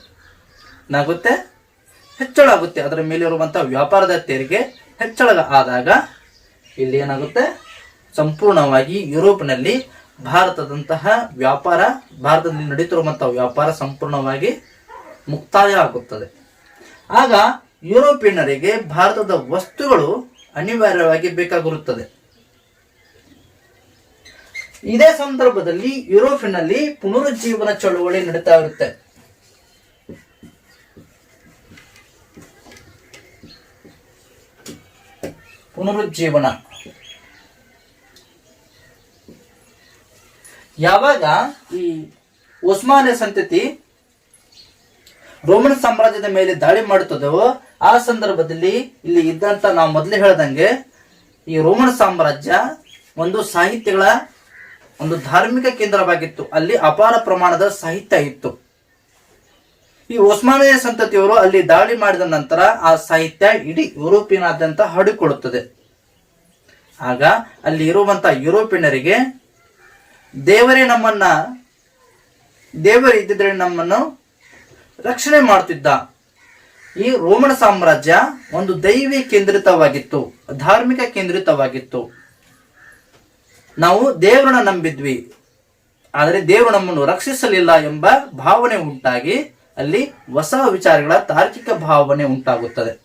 ಏನಾಗುತ್ತೆ? ಹೆಚ್ಚಳ ಆಗುತ್ತೆ ಅದರ ಮೇಲಿರುವಂತಹ ವ್ಯಾಪಾರದ ತೆರಿಗೆ ಹೆಚ್ಚಳ ಆದಾಗ ಇಲ್ಲಿ ಏನಾಗುತ್ತೆ? ಸಂಪೂರ್ಣವಾಗಿ ಯುರೋಪ್ನಲ್ಲಿ ಭಾರತದಂತಹ ವ್ಯಾಪಾರ, ಭಾರತದಲ್ಲಿ ನಡೀತಿರುವಂತಹ ವ್ಯಾಪಾರ ಸಂಪೂರ್ಣವಾಗಿ ಮುಕ್ತಾಯ ಆಗುತ್ತದೆ. ಆಗ ಯುರೋಪಿಯನ್ನರಿಗೆ ಭಾರತದ ವಸ್ತುಗಳು ಅನಿವಾರ್ಯವಾಗಿ ಬೇಕಾಗಿರುತ್ತದೆ. ಇದೇ ಸಂದರ್ಭದಲ್ಲಿ ಯುರೋಪಿನಲ್ಲಿ ಪುನರುಜ್ಜೀವನ ಚಳುವಳಿ ನಡೀತಾ ಇರುತ್ತೆ. ಪುನರುಜ್ಜೀವನ. ಯಾವಾಗ ಈ ಉಸ್ಮಾನಿಯ ಸಂತತಿ ರೋಮನ್ ಸಾಮ್ರಾಜ್ಯದ ಮೇಲೆ ದಾಳಿ ಮಾಡುತ್ತದೋ ಆ ಸಂದರ್ಭದಲ್ಲಿ ಇಲ್ಲಿ ಇದ್ದಂತ ನಾವು ಮೊದಲೇ ಹೇಳ್ದಂಗೆ ಈ ರೋಮನ್ ಸಾಮ್ರಾಜ್ಯ ಒಂದು ಸಾಹಿತ್ಯಗಳ ಒಂದು ಧಾರ್ಮಿಕ ಕೇಂದ್ರವಾಗಿತ್ತು. ಅಲ್ಲಿ ಅಪಾರ ಪ್ರಮಾಣದ ಸಾಹಿತ್ಯ ಇತ್ತು. ಈ ಉಸ್ಮಾನಿಯ ಸಂತತಿಯವರು ಅಲ್ಲಿ ದಾಳಿ ಮಾಡಿದ ನಂತರ ಆ ಸಾಹಿತ್ಯ ಇಡೀ ಯುರೋಪಿನಾದ್ಯಂತ ಹರಡಿಕೊಳ್ಳುತ್ತದೆ. ಆಗ ಅಲ್ಲಿ ಇರುವಂತಹ ಯುರೋಪಿಯನರಿಗೆ ದೇವರೇ ನಮ್ಮನ್ನ, ದೇವರು ಇದ್ದಿದ್ರೆ ನಮ್ಮನ್ನು ರಕ್ಷಣೆ ಮಾಡುತ್ತಿದ್ದ ಈ ರೋಮನ್ ಸಾಮ್ರಾಜ್ಯ ಒಂದು ದೈವಿ ಕೇಂದ್ರಿತವಾಗಿತ್ತು, ಧಾರ್ಮಿಕ ಕೇಂದ್ರಿತವಾಗಿತ್ತು. ನಾವು ದೇವರನ್ನ ನಂಬಿದ್ವಿ. ಆದರೆ ದೇವರು ನಮ್ಮನ್ನು ರಕ್ಷಿಸಲಿಲ್ಲ ಎಂಬ ಭಾವನೆ ಉಂಟಾಗಿ ಅಲ್ಲಿ ಹೊಸ ವಿಚಾರಗಳ ತಾರ್ಕಿಕ ಭಾವನೆ ಉಂಟಾಗುತ್ತದೆ.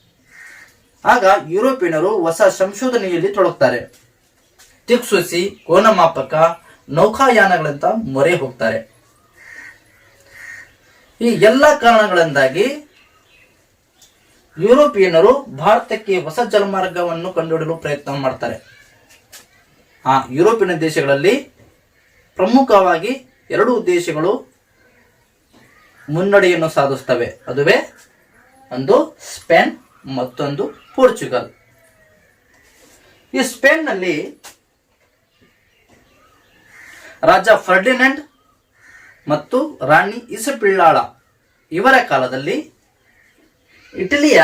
ಆಗ ಯುರೋಪಿಯನರು ಹೊಸ ಸಂಶೋಧನೆಯಲ್ಲಿ ತೊಡಗುತ್ತಾರೆ ದಿಕ್ಸೂಸಿ ಕೋನಮಾಪಕ, ನೌಕಾಯಾನಗಳಂತ ಮೊರೆ ಹೋಗ್ತಾರೆ. ಈ ಎಲ್ಲ ಕಾರಣಗಳಿಂದಾಗಿ ಯುರೋಪಿಯನರು ಭಾರತಕ್ಕೆ ಹೊಸ ಜಲಮಾರ್ಗವನ್ನು ಕಂಡುಹಿಡಲು ಪ್ರಯತ್ನ ಮಾಡ್ತಾರೆ. ಆ ಯುರೋಪಿನ ದೇಶಗಳಲ್ಲಿ ಪ್ರಮುಖವಾಗಿ ಎರಡು ದೇಶಗಳು ಮುನ್ನಡೆಯನ್ನು ಸಾಧಿಸ್ತವೆ ಅದುವೇ ಒಂದು ಸ್ಪೇನ್ ಮತ್ತೊಂದು ಪೋರ್ಚುಗಲ್. ಈ ಸ್ಪೇನ್ನಲ್ಲಿ ರಾಜ ಫರ್ಡಿನೆಂಡ್ ಮತ್ತು ರಾಣಿ ಇಸಪಿಳ್ಳಾಳ ಇವರ ಕಾಲದಲ್ಲಿ ಇಟಲಿಯ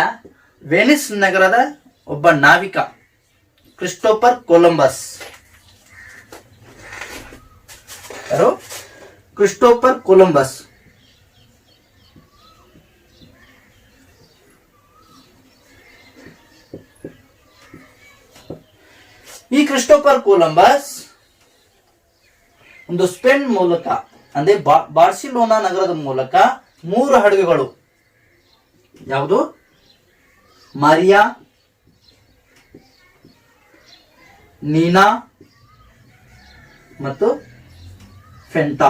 ವೆನಿಸ್ ನಗರದ ಒಬ್ಬ ನಾವಿಕ ಕ್ರಿಸ್ಟೋಫರ್ ಕೊಲಂಬಸ್. ಯಾರು? Christopher Columbus. ಈ ಕ್ರಿಸ್ಟೋಫರ್ ಕೊಲಂಬಸ್ ಒಂದು ಸ್ಪೇನ್ ಮೂಲಕ, ಅಂದ್ರೆ ಬಾರ್ಸಿಲೋನಾ ನಗರದ ಮೂಲಕ ಮೂರು ಹಡಗುಗಳು. ಯಾವುದು? ಮಾರಿಯಾ, ನೀನಾ ಮತ್ತು ಫೆಂಟಾ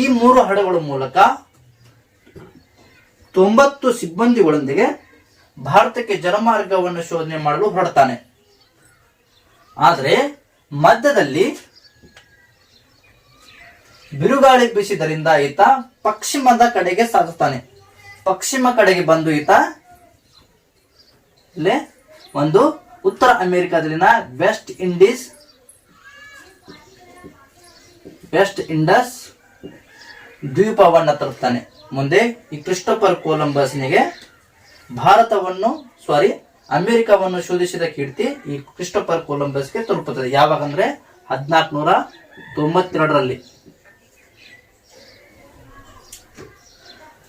ಈ ಮೂರು ಹಡಗುಗಳ ಮೂಲಕ ತೊಂಬತ್ತು ಸಿಬ್ಬಂದಿಗಳೊಂದಿಗೆ ಭಾರತಕ್ಕೆ ಜಲಮಾರ್ಗವನ್ನು ಶೋಧನೆ ಮಾಡಲು ಹೊರಡ್ತಾನೆ. ಆದರೆ ಮಧ್ಯದಲ್ಲಿ ಬಿರುಗಾಳಿ ಬೀಸಿದರಿಂದ ಈತ ಪಶ್ಚಿಮದ ಕಡೆಗೆ ಸಾಗುತ್ತಾನೆ. ಪಶ್ಚಿಮ ಕಡೆಗೆ ಬಂದು ಈತ ಒಂದು ಉತ್ತರ ಅಮೆರಿಕಾದಲ್ಲಿನ ವೆಸ್ಟ್ ಇಂಡೀಸ್ ವೆಸ್ಟ್ ಇಂಡಸ್ ದ್ವೀಪವನ್ನು ತರುತ್ತಾನೆ. ಮುಂದೆ ಈ ಕ್ರಿಸ್ಟೋಫರ್ ಕೊಲಂಬಸ್ನಿಗೆ ಭಾರತವನ್ನು ಸಾರಿ ಅಮೆರಿಕವನ್ನು ಶೋಧಿಸಿದ ಕೀರ್ತಿ ಈ ಕ್ರಿಸ್ಟೋಫರ್ ಕೊಲಂಬಸ್ಗೆ ತಲುಪುತ್ತದೆ. ಯಾವಾಗ ಅಂದ್ರೆ ಹದಿನಾಲ್ಕುನೂರ ತೊಂಬತ್ತೆರಡರಲ್ಲಿ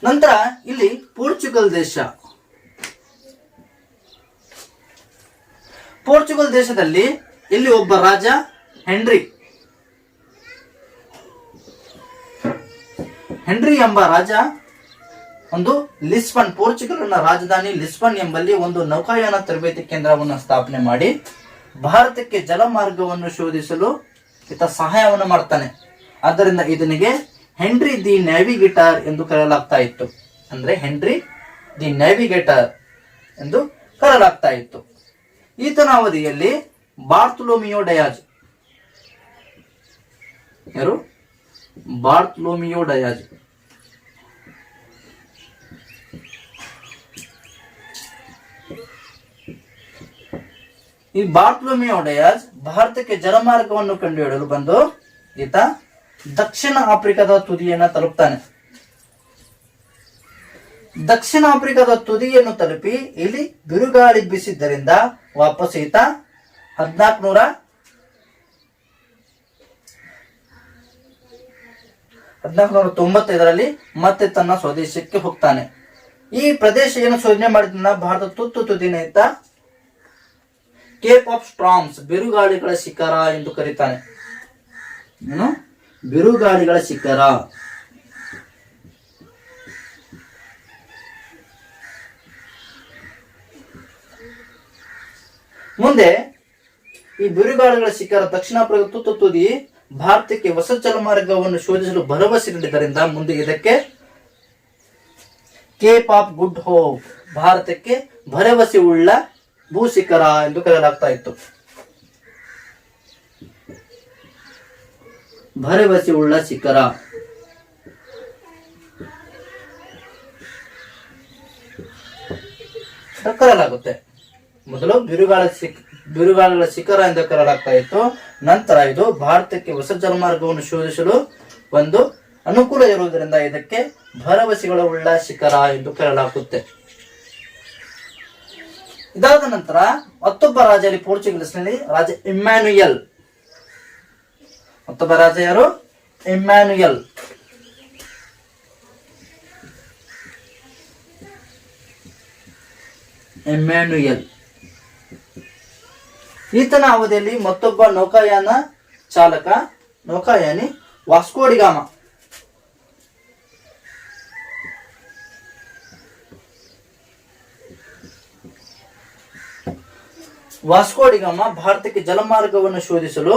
ನಂತರ ಇಲ್ಲಿ ಪೋರ್ಚುಗಲ್ ದೇಶ. ಪೋರ್ಚುಗಲ್ ದೇಶದಲ್ಲಿ ಇಲ್ಲಿ ಒಬ್ಬ ರಾಜ ಹೆನ್ರಿ. ಹೆನ್ರಿ ಎಂಬ ರಾಜ ಒಂದು ಲಿಸ್ಬನ್, ಪೋರ್ಚುಗಲ್ನ ರಾಜಧಾನಿ ಲಿಸ್ಬನ್ ಎಂಬಲ್ಲಿ ಒಂದು ನೌಕಾಯಾನ ತರಬೇತಿ ಕೇಂದ್ರವನ್ನು ಸ್ಥಾಪನೆ ಮಾಡಿ ಭಾರತಕ್ಕೆ ಜಲಮಾರ್ಗವನ್ನು ಶೋಧಿಸಲು ಈತ ಸಹಾಯವನ್ನು ಮಾಡ್ತಾನೆ. ಆದ್ದರಿಂದ ಇದನಿಗೆ ಹೆನ್ರಿ ದಿ ನ್ಯಾವಿಗೇಟರ್ ಎಂದು ಕರೆಯಲಾಗ್ತಾ ಇತ್ತು. ಅಂದ್ರೆ ಹೆನ್ರಿ ದಿ ನ್ಯಾವಿಗೇಟರ್ ಎಂದು ಕರೆಯಲಾಗ್ತಾ ಇತ್ತು. ಈತನ ಅವಧಿಯಲ್ಲಿ ಬಾರ್ತುಲೋಮಿಯೋ ಡಯಾಜ್ ಯಾರು? ಬಾರ್ತುಲೋಮಿಯೋ ಡಯಾಜ್. ಈ ಬಾರ್ಟ್ಲೊಮಿ ಒಡೆಯಾಜ್ ಭಾರತಕ್ಕೆ ಜಲಮಾರ್ಗವನ್ನು ಕಂಡುಹಿಡಿಯಲು ಬಂದು ಈತ ದಕ್ಷಿಣ ಆಫ್ರಿಕಾದ ತುದಿಯನ್ನು ತಲುಪ್ತಾನೆ. ದಕ್ಷಿಣ ಆಫ್ರಿಕಾದ ತುದಿಯನ್ನು ತಲುಪಿ ಇಲ್ಲಿ ಬಿರುಗಾಳಿ ಬೀಸಿದ್ದರಿಂದ ವಾಪಸ್ ಈತ ಹದಿನಾಲ್ಕುನೂರ ಹದಿನಾಲ್ಕುನೂರ ತೊಂಬತ್ತೈದರಲ್ಲಿ ಮತ್ತೆ ತನ್ನ ಸ್ವದೇಶಕ್ಕೆ ಹೋಗ್ತಾನೆ. ಈ ಪ್ರದೇಶ ಏನು ಶೋಧನೆ ಮಾಡಿದ ಭಾರತ ತುತ್ತು ತುದಿನ ಈತ ಕೇಪ್ ಆಫ್ ಸ್ಟ್ರಾಮ್ಸ್ ಬಿರುಗಾಳಿಗಳ ಶಿಖರ ಎಂದು ಕರೀತಾನೆ. ಏನು? ಬಿರುಗಾಳಿಗಳ ಶಿಖರ. ಮುಂದೆ ಈ ಬಿರುಗಾಳಿಗಳ ಶಿಖರ ದಕ್ಷಿಣ ತುತ್ತು ತುದಿ ಭಾರತಕ್ಕೆ ಹೊಸ ಜಲಮಾರ್ಗವನ್ನು ಶೋಧಿಸಲು ಭರವಸೆ ನೀಡಿದ್ದರಿಂದ ಮುಂದೆ ಇದಕ್ಕೆ ಕೇಪ್ ಆಫ್ ಗುಡ್ ಹೋಪ್ ಭಾರತಕ್ಕೆ ಭರವಸೆ ಉಳ್ಳ ಭೂಶಿಖರ ಎಂದು ಕರೆಯಲಾಗ್ತಾ ಇತ್ತು. ಭರವಸೆ ಉಳ್ಳ ಶಿಖರ. ಕರೆಯಲಾಗುತ್ತೆ. ಮೊದಲು ಬಿರುಗಾಳ ಶಿಖ, ಬಿರುಗಾಳಗಳ ಶಿಖರ ಎಂದು ಕರೆಯಲಾಗ್ತಾ ಇತ್ತು. ನಂತರ ಇದು ಭಾರತಕ್ಕೆ ಹೊಸ ಜಲಮಾರ್ಗವನ್ನು ಶೋಧಿಸಲು ಒಂದು ಅನುಕೂಲ ಇರುವುದರಿಂದ ಇದಕ್ಕೆ ಭರವಸೆಗಳ ಉಳ್ಳ ಶಿಖರ ಎಂದು ಕರೆಯಲಾಗುತ್ತೆ. ಇದಾದ ನಂತರ ಮತ್ತೊಬ್ಬ ರಾಜ ಇಲ್ಲಿ ಪೋರ್ಚುಗೀಸ್ನಲ್ಲಿ ರಾಜ ಇಮ್ಯಾನುಯಲ್. ಮತ್ತೊಬ್ಬ ರಾಜ ಯಾರು? ಇಮ್ಯಾನುಯಲ್. ಎಮ್ಯಾನುಯಲ್ ಈತನ ಅವಧಿಯಲ್ಲಿ ಮತ್ತೊಬ್ಬ ನೌಕಾಯಾನ ಚಾಲಕ, ನೌಕಾಯಾನಿ ವಾಸ್ಕೋಡಿಗಾಮ ವಾಸ್ಕೋಡಿಗಾಮ ಭಾರತಕ್ಕೆ ಜಲಮಾರ್ಗವನ್ನು ಶೋಧಿಸಲು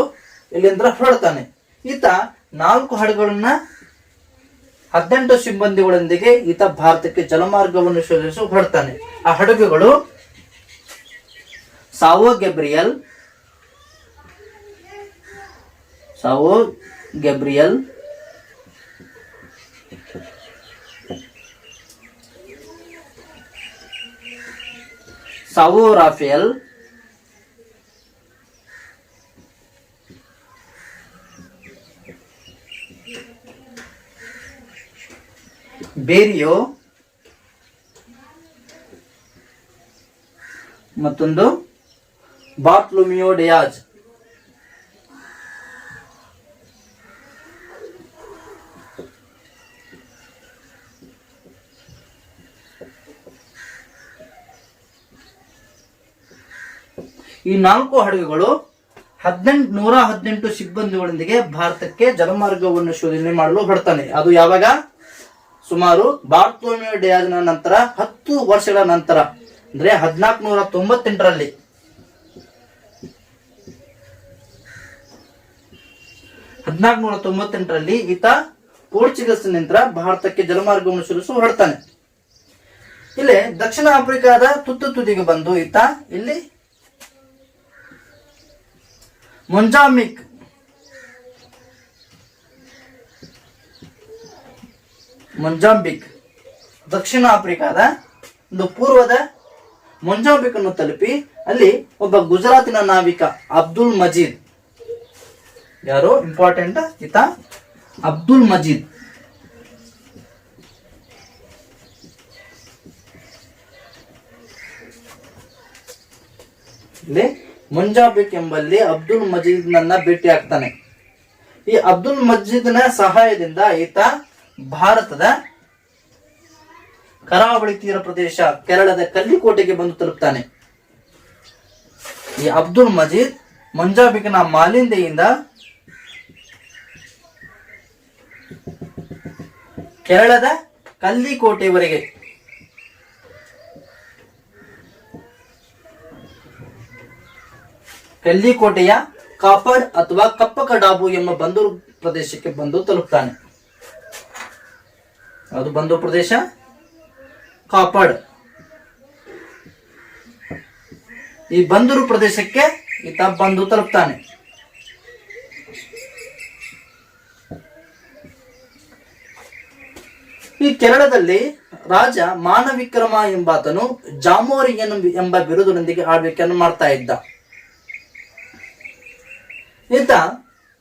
ಇಲ್ಲಿಂದ ಹೊರಡ್ತಾನೆ. ಈತ ನಾಲ್ಕು ಹಡಗುಗಳನ್ನ ಹದಿನೆಂಟು ಸಿಬ್ಬಂದಿಗಳೊಂದಿಗೆ ಈತ ಭಾರತಕ್ಕೆ ಜಲಮಾರ್ಗವನ್ನು ಶೋಧಿಸಲು ಹೊರಡ್ತಾನೆ. ಆ ಹಡಗುಗಳು ಸಾವೋ ಗೆಬ್ರಿಯಲ್ ಸಾವೋ ಗೆಬ್ರಿಯಲ್, ಸಾವೋ ರಾಫೇಲ್ ಬೇರಿಯೋ ಮತ್ತೊಂದು ಬಾಟ್ಲುಮಿಯೋ ಡಯಾಜ್. ಈ ನಾಲ್ಕು ಹಡಗುಗಳು ಹದಿನೆಂಟು ನೂರ ಹದಿನೆಂಟು ಸಿಬ್ಬಂದಿಗಳೊಂದಿಗೆ ಭಾರತಕ್ಕೆ ಜಲಮಾರ್ಗವನ್ನು ಶೋಧನೆ ಮಾಡಲು ಹೊರಡ್ತಾನೆ ಅದು ಯಾವಾಗ? ಸುಮಾರು ಬಾರ್ತೋಮಿಯೋ ಡಿಯಾಜ್ನ ನಂತರ ಹತ್ತು ವರ್ಷಗಳ ನಂತರ, ಅಂದ್ರೆ ಹದಿನಾಲ್ಕು ನೂರ ತೊಂಬತ್ತೆಂಟರಲ್ಲಿ. ಹದಿನಾಲ್ಕು ನೂರ ತೊಂಬತ್ತೆಂಟರಲ್ಲಿ ಈತ ಪೋರ್ಚುಗೀಸ್ ನಂತರ ಭಾರತಕ್ಕೆ ಜಲಮಾರ್ಗವನ್ನು ಶುರುಸು ಹೊರಡ್ತಾನೆ. ಇಲ್ಲಿ ದಕ್ಷಿಣ ಆಫ್ರಿಕಾದ ತುತ್ತು ತುದಿಗೆ ಬಂದು ಈತ ಇಲ್ಲಿ ಮೊಂಜಾಮಿಕ್ ಮೊಂಜಾಂಬಿಕ್ ದಕ್ಷಿಣ ಆಫ್ರಿಕಾದ ಒಂದು ಪೂರ್ವದ ಮೊಂಜಾಂಬಿಕ್ ಅನ್ನು ತಲುಪಿ ಅಲ್ಲಿ ಒಬ್ಬ ಗುಜರಾತಿನ ನಾವಿಕ ಅಬ್ದುಲ್ ಮಜೀದ್. ಯಾರು? ಇಂಪಾರ್ಟೆಂಟ್ ಈತ ಅಬ್ದುಲ್ ಮಜೀದ್. ಇಲ್ಲಿ ಮುಂಜಾಬಿಕ್ ಎಂಬಲ್ಲಿ ಅಬ್ದುಲ್ ಮಜೀದ್ ನನ್ನ ಭೇಟಿ ಆಗ್ತಾನೆ ಈ ಅಬ್ದುಲ್ ಮಜೀದ್ನ ಸಹಾಯದಿಂದ ಈತ ಭಾರತದ ಕರಾವಳಿ ತೀರ ಪ್ರದೇಶ ಕೇರಳದ ಕಲ್ಲಿಕೋಟೆಗೆ ಬಂದು ತಲುಪ್ತಾನೆ. ಈ ಅಬ್ದುಲ್ ಮಜೀದ್ ಮಂಜಾಬಿಕನ ಮಾಲಿಂದೆಯಿಂದ ಕೇರಳದ ಕಲ್ಲಿಕೋಟೆವರೆಗೆ. ಕಲ್ಲಿಕೋಟೆಯ ಕಾಪಡ್ ಅಥವಾ ಕಪ್ಪಕಡಾಬು ಎಂಬ ಬಂದೂರು ಪ್ರದೇಶಕ್ಕೆ ಬಂದು ತಲುಪ್ತಾನೆ. ಅದು ಬಂದು ಪ್ರದೇಶ ಕಾಪಾಡ್. ಈ ಬಂದರು ಪ್ರದೇಶಕ್ಕೆ ಈತ ಬಂದು ತಲುಪ್ತಾನೆ. ಈ ಕೇರಳದಲ್ಲಿ ರಾಜ ಮಾನವಿಕ್ರಮ ಎಂಬಾತನು ಜಾಮೋರಿಯನ್ ಎಂಬ ಬಿರುದಿನೊಂದಿಗೆ ಆಳ್ವಿಕೆಯನ್ನು ಮಾಡ್ತಾ ಇದ್ದ. ಈತ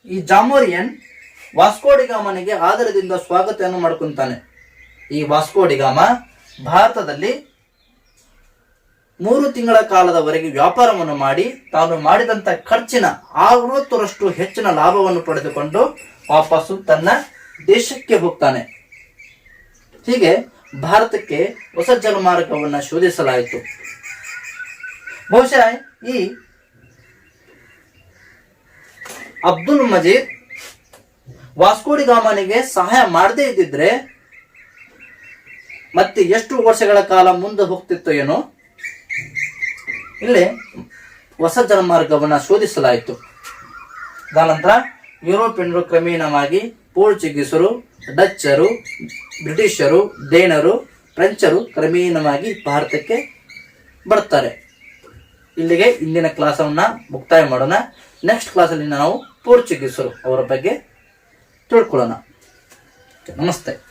ಈ ಜಾಮೋರಿಯನ್ ವಾಸ್ಕೋಡಿಗಾಮನಿಗೆ ಆದರದಿಂದ ಸ್ವಾಗತವನ್ನು ಮಾಡ್ಕೊಂತಾನೆ. ಈ ವಾಸ್ಕೋಡಿಗಾಮ ಭಾರತದಲ್ಲಿ ಮೂರು ತಿಂಗಳ ಕಾಲದವರೆಗೆ ವ್ಯಾಪಾರವನ್ನು ಮಾಡಿ ತಾನು ಮಾಡಿದಂತ ಖರ್ಚಿನ ಆರವತ್ತರಷ್ಟು ಹೆಚ್ಚಿನ ಲಾಭವನ್ನು ಪಡೆದುಕೊಂಡು ವಾಪಸ್ಸು ತನ್ನ ದೇಶಕ್ಕೆ ಹೋಗ್ತಾನೆ. ಹೀಗೆ ಭಾರತಕ್ಕೆ ಹೊಸ ಜಲಮಾರ್ಗವನ್ನು ಶೋಧಿಸಲಾಯಿತು. ಬಹುಶಃ ಈ ಅಬ್ದುಲ್ ಮಜೀದ್ ವಾಸ್ಕೋಡಿಗಾಮನಿಗೆ ಸಹಾಯ ಮಾಡದೇ ಇದ್ದಿದ್ರೆ ಮತ್ತೆ ಎಷ್ಟು ವರ್ಷಗಳ ಕಾಲ ಮುಂದೆ ಹೋಗ್ತಿತ್ತು ಏನೋ? ಇಲ್ಲಿ ಹೊಸ ಜಲಮಾರ್ಗವನ್ನು ಶೋಧಿಸಲಾಯಿತು. ಅದಾನಂತರ ಯುರೋಪಿಯನ್ರು ಕ್ರಮೇಣವಾಗಿ ಪೋರ್ಚುಗೀಸರು ಡಚ್ಚರು, ಬ್ರಿಟಿಷರು ಡೇನರು ಫ್ರೆಂಚರು ಕ್ರಮೇಣವಾಗಿ ಭಾರತಕ್ಕೆ ಬರ್ತಾರೆ. ಇಲ್ಲಿಗೆ ಇಂದಿನ ಕ್ಲಾಸನ್ನು ಮುಕ್ತಾಯ ಮಾಡೋಣ. ನೆಕ್ಸ್ಟ್ ಕ್ಲಾಸಲ್ಲಿ ನಾವು ಪೋರ್ಚುಗೀಸರು ಅವರ ಬಗ್ಗೆ ತಿಳ್ಕೊಳ್ಳೋಣ. ನಮಸ್ತೆ.